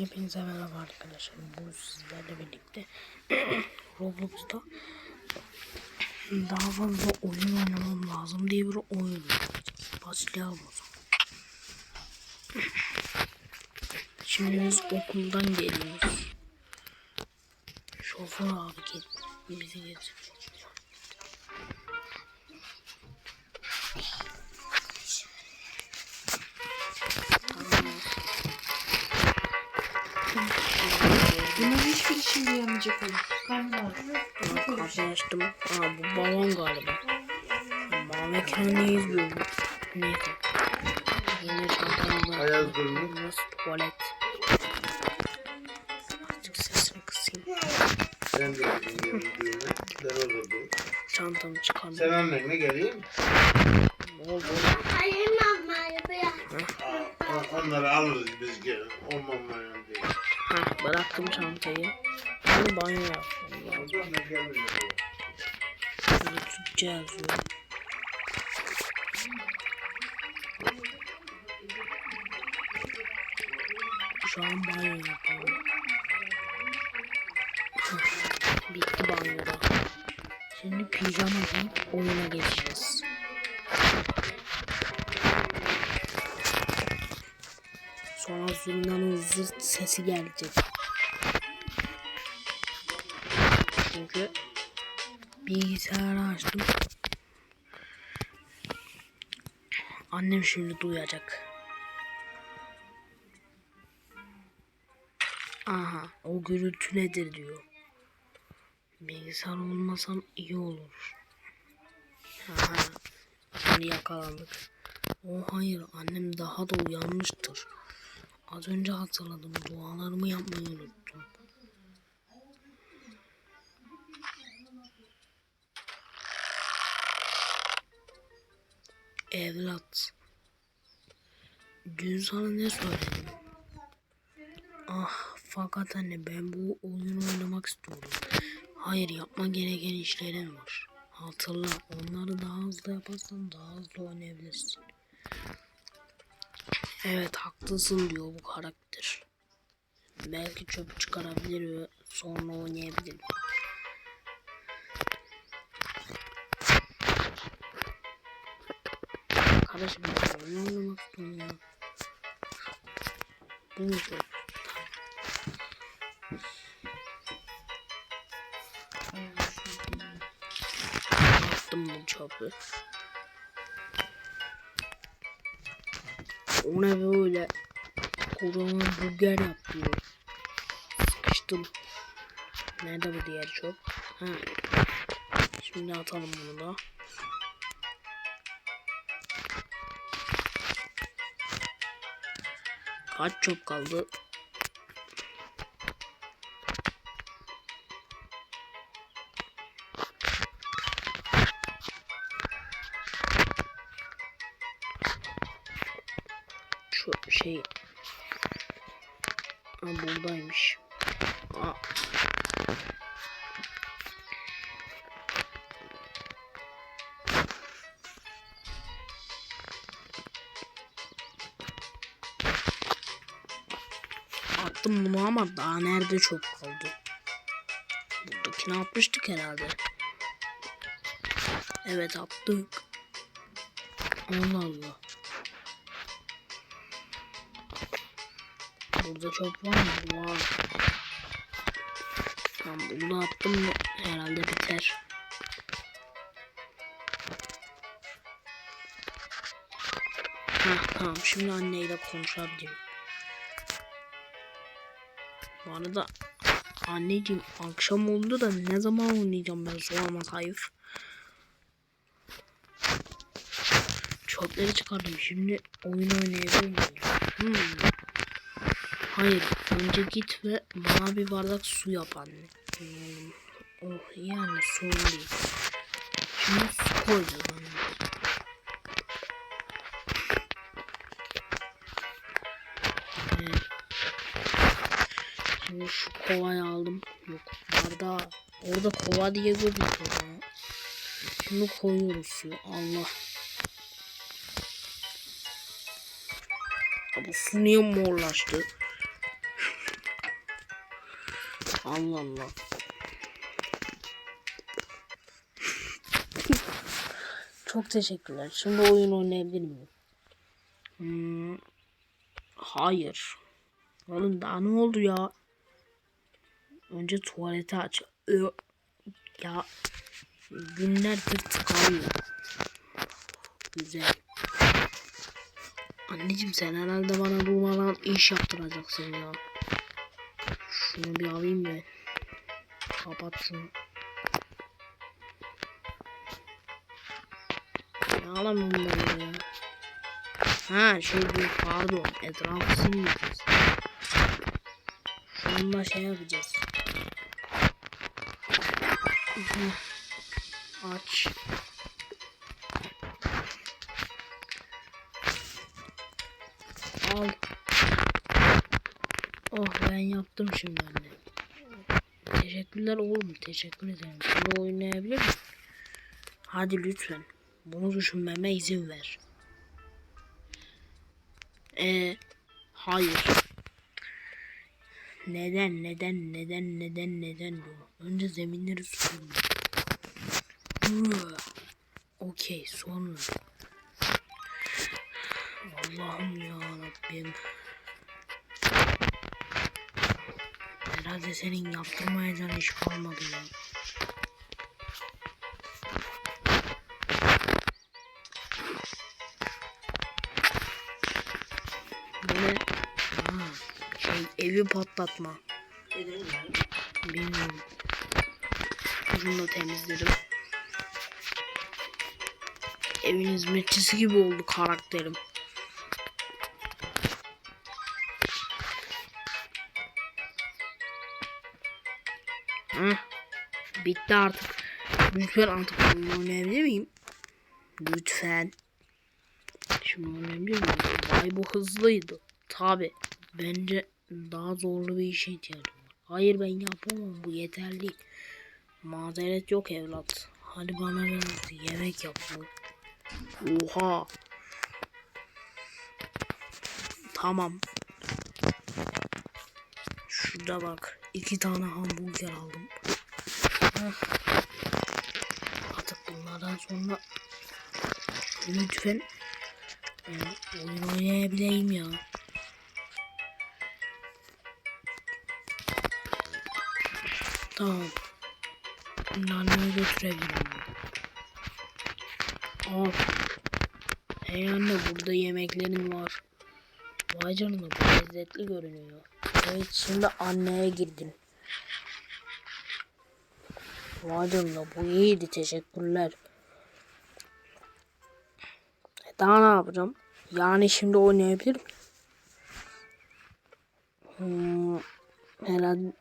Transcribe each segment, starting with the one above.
Hepinize merhaba arkadaşlar. Bu sizlerle birlikte Roblox'ta daha fazla oyun oynamam lazım diye bir oyun. Başlayalım o zaman. Şimdi biz okuldan geliyoruz. Şoför abi bizi getirecek. Hiçbir şimdi yanmayacak olur. Ağrıyor. Kapıyı açtım. Aa bu balon galiba. Mavi ekranı izliyor bu. Neyse. Yine çantamda. Ayaz durumu. Burası tuvalet. Azıcık sesini kısayım. Ben de. Ben dur. Çantamı çıkardım. Seven mi geleyim? Bol bol. On- Onları alırız biz gel. Olmamayan değil. Ha bıraktım çantayı. Şimdi banyo yapmam lazım. Türkçe yazıyor. Şu an banyo. Heh, Bitti banyoda. Şimdi pijama giyip oyuna geçeceğiz. Zurnanın zırt sesi gelecek. Çünkü bilgisayarı açtım. Annem şimdi duyacak. Aha o gürültü nedir diyor. Bilgisayar olmasam iyi olur. Aha şimdi yakalandık. O hayır annem daha da uyanmıştır. Az önce hatırladım dualarımı yapmayı unuttum. Evlat. Dün sana ne söyledim? Ah fakat anne ben bu oyunu oynamak istiyorum. Hayır yapma gereken işlerin var. Hatırla onları daha hızlı yaparsan daha hızlı oynayabilirsin. Evet haklısın diyor bu karakter. Belki çöpü çıkarabilir ve sonra oynayabilirim. Kardeşim ben oyun oynamak ya. Bu mu çöp? Attım bu çöpü. O ne böyle? Kocaman burger yapıyor. Sıkıştım. Nerede bu diğer çöp? Ha. Şimdi atalım bunu da. Kaç çöp kaldı? Attım bunu ama daha nerede çok kaldı. Buradakini atmıştık herhalde. Evet attık. Allah Allah. Burada çok var mı? Var. Tamam bunu attım mı herhalde biter. Heh, tamam şimdi anneyle konuşabilirim. Bu arada anneciğim akşam oldu da ne zaman oynayacağım ben sorma sayf. Çöpleri çıkardım şimdi oyun oynayabilir miyim? Hmm. Hayır. Önce git ve bana bir bardak su yap anne. Hmm. Oh anne sorun değil. Şimdi su koyacağız anne. Şu kovayı aldım. Yok bardağı. Orada kova diye gözüküyor ya. Şimdi koyuyoruz suyu. Allah. Ya bu su niye morlaştı? Allah Allah. Çok teşekkürler. Şimdi oyun oynayabilir miyim? Hmm, hayır. Oğlum daha ne oldu ya? Önce tuvaleti aç. Ya günlerdir tıkanıyor. Güzel. Anneciğim sen herhalde bana durmadan iş yaptıracaksın ya. Şunu bir alayım ben. Kapat şunu. Ne alamam ben ya? Ha şey bu pardon etrafı silmeyeceğiz. Şununla şey yapacağız. Hı. Aç. Al. Oh ben yaptım şimdi anne. Teşekkürler oğlum teşekkür ederim. Şimdi oynayabilir miyim? Hadi lütfen. Bunu düşünmeme izin ver. Ee, hayır. Neden, neden, neden, neden, neden. Önce zeminleri süpürme. Okey, sonra. Allah'ım ya Rabbim. Herhalde senin yaptırmayacağın iş kalmadı ya. Patlatma. Bilmiyorum. Şunu da temizledim. Evin hizmetçisi gibi oldu karakterim. Hı. Bitti artık. Lütfen artık oyun oynayabilir miyim? Lütfen. Şimdi oynayabilir miyim? Vay bu hızlıydı. Tabi. Bence daha zorlu bir işe ihtiyacım var. Hayır ben yapamam bu yeterli. Mazeret yok evlat. Hadi bana biraz yemek yap. Oha. Tamam. Şurada bak. iki tane hamburger aldım. Artık bunlardan sonra lütfen e, oyun oynayabileyim ya. Tamam. Annemi götürebilirim. Al. Hey anne burada yemeklerin var. Vay canına bu lezzetli görünüyor. Evet şimdi anneye girdin. Vay canına bu iyiydi teşekkürler. E daha ne yapacağım? Yani şimdi oynayabilir miyim? Hmm, herhalde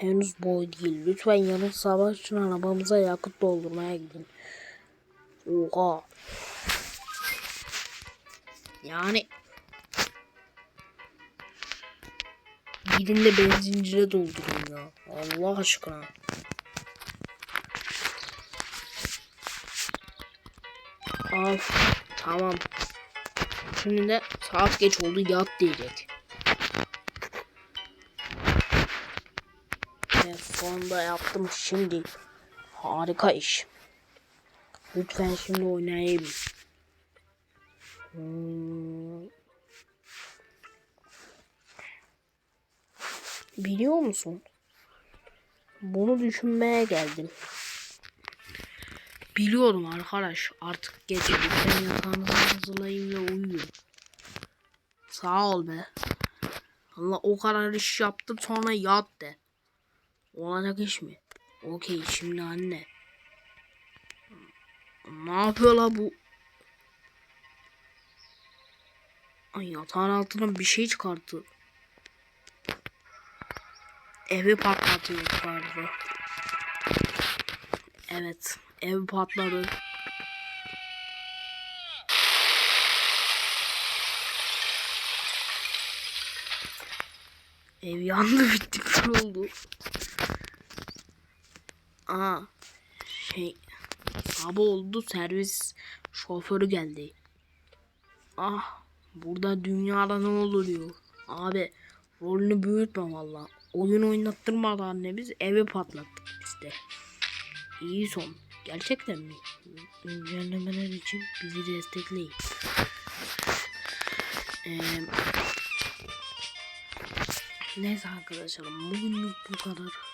henüz boy değil. Lütfen yarın sabah için arabamıza yakıt doldurmaya gidin. Oha. Yani gidin de benzincide doldurun ya. Allah aşkına. Al. Tamam. Şimdi de saat geç oldu yat diyecek. Evet sonunda yaptım şimdi. Harika iş. Lütfen şimdi oynayayım. Hmm. Biliyor musun? Bunu düşünmeye geldim. Biliyorum arkadaş. Artık gece lütfen yatağınızı hazırlayın ve uyuyun. Sağ ol be. Allah o kadar iş yaptım sonra yat de. Olacak iş mi? Okey şimdi anne. Ne yapıyor la bu? Ay yatağın altından bir şey çıkarttı. Evi patlatıyor galiba. Evet. Ev patladı. Ev yandı bitti kül oldu. Aa şey sabah oldu servis şoförü geldi. Ah burada dünyada ne oluyor? Abi rolünü büyütme valla. oyun oynattırmadı annemiz evi patlattık biz de. İyi son. Gerçekten mi? İncelemeler için bizi destekleyin. Ee, neyse arkadaşlar bugünlük bu kadar.